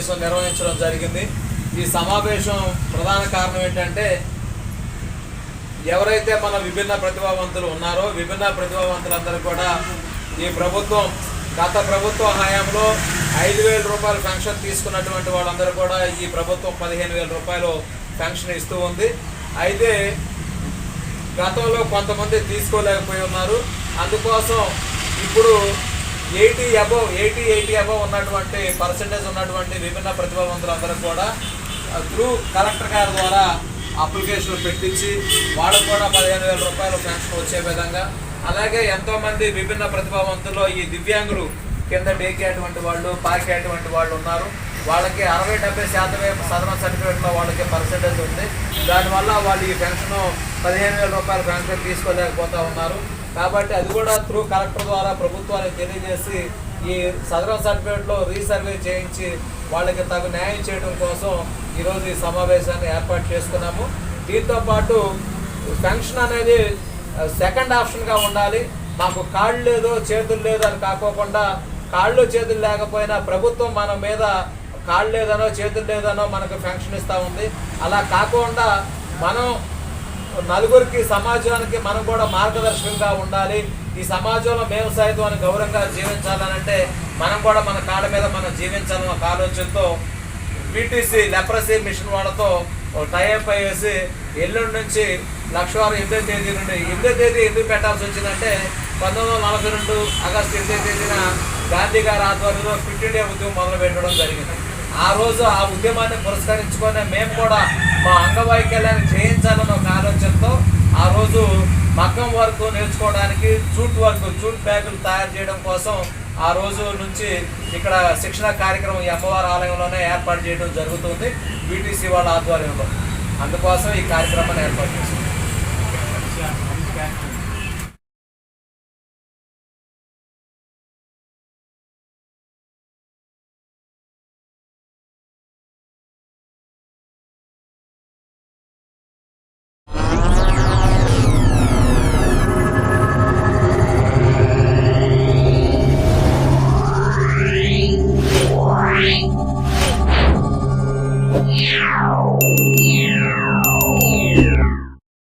సమావేశం నిర్వహించడం జరిగింది. ఈ సమావేశం ప్రధాన కారణం ఏంటంటే ఎవరైతే మన విభిన్న ప్రతిభావంతులు ఉన్నారో విభిన్న ప్రతిభావంతులందరూ కూడా ఈ ప్రభుత్వం గత ప్రభుత్వ హయాంలో ఐదు వేల రూపాయలు పెన్షన్ తీసుకున్నటువంటి వాళ్ళందరూ కూడా ఈ ప్రభుత్వం పదిహేను వేల రూపాయలు పెన్షన్ ఇస్తూ ఉంది. అయితే గతంలో కొంతమంది తీసుకోలేకపోయి ఉన్నారు. అందుకోసం ఇప్పుడు eighty above eighty eighty above ఉన్నటువంటి పర్సంటేజ్ ఉన్నటువంటి విభిన్న ప్రతిభావంతులందరూ కూడా త్రూ కలెక్టర్ గారి ద్వారా అప్లికేషన్ పెట్టించి వాళ్ళకు కూడా పదిహేను వేల రూపాయలు పెన్షన్ వచ్చే విధంగా అలాగే ఎంతోమంది విభిన్న ప్రతిభావంతుల్లో ఈ దివ్యాంగులు కింద డేకేటువంటి వాళ్ళు పాకేటువంటి వాళ్ళు ఉన్నారు. వాళ్ళకి అరవై డెబ్బై శాతమే సదరణ సర్టిఫికేట్లో వాళ్ళకి పర్సెంటేజ్ ఉంది. దానివల్ల వాళ్ళు ఈ పెన్షన్ పదిహేను వేల రూపాయల పెన్షన్ తీసుకోలేకపోతూ ఉన్నారు. కాబట్టి అది కూడా త్రూ కలెక్టర్ ద్వారా ప్రభుత్వానికి తెలియజేసి ఈ సదరణ సర్టిఫికేట్లో రీసర్వే చేయించి వాళ్ళకి తగు న్యాయం చేయడం కోసం ఈరోజు ఈ సమావేశాన్ని ఏర్పాటు చేసుకున్నాము. దీంతో పాటు పెన్షన్ అనేది సెకండ్ ఆప్షన్గా ఉండాలి. మాకు కాళ్ళు లేదో చేతులు లేదో అని కాకోకుండా కాళ్ళు చేతులు లేకపోయినా ప్రభుత్వం మన మీద కాళ్ళు లేదనో చేతులు లేదనో మనకు పెన్షన్ ఇస్తూ ఉంది. అలా కాకుండా మనం నలుగురికి సమాజానికి మనం కూడా మార్గదర్శకంగా ఉండాలి. ఈ సమాజంలో మేము సైతం అని గౌరవంగా జీవించాలనంటే మనం కూడా మన కాళ్ళ మీద మనం జీవించాలన్న ఒక ఆలోచనతో బీటీసీ లెప్రసీ మిషన్ వాళ్ళతో టైఅప్ అయ్యేసి ఎల్లుండి నుంచి లక్షవారం ఎనిమిదో తేదీ నుండి ఎనిమిదో తేదీ ఎందుకు పెట్టాల్సి వచ్చిందంటే పంతొమ్మిది వందల నలభై రెండు ఆగస్టు ఎనిమిదో తేదీన గాంధీ గారి ఆధ్వర్యంలో ఫిట్ ఇండియా ఉద్యమం మొదలు పెట్టడం జరిగింది. ఆ రోజు ఆ ఉద్యమాన్ని పురస్కరించుకొని మేము కూడా మా అంగవైకల్యాన్ని చేయించాలన్న ఒక ఆలోచనతో ఆ రోజు మగ్గం వర్క్ నేర్చుకోవడానికి జూట్ వర్క్ జూట్ బ్యాగులు తయారు చేయడం కోసం ఆ రోజు నుంచి ఇక్కడ శిక్షణ కార్యక్రమం ఈ అమ్మవారి ఆలయంలోనే ఏర్పాటు చేయడం జరుగుతుంది. బీటీసీ వాళ్ళ ఆధ్వర్యంలో. అందుకోసం ఈ కార్యక్రమాన్ని ఏర్పాటు చేసింది Yeah.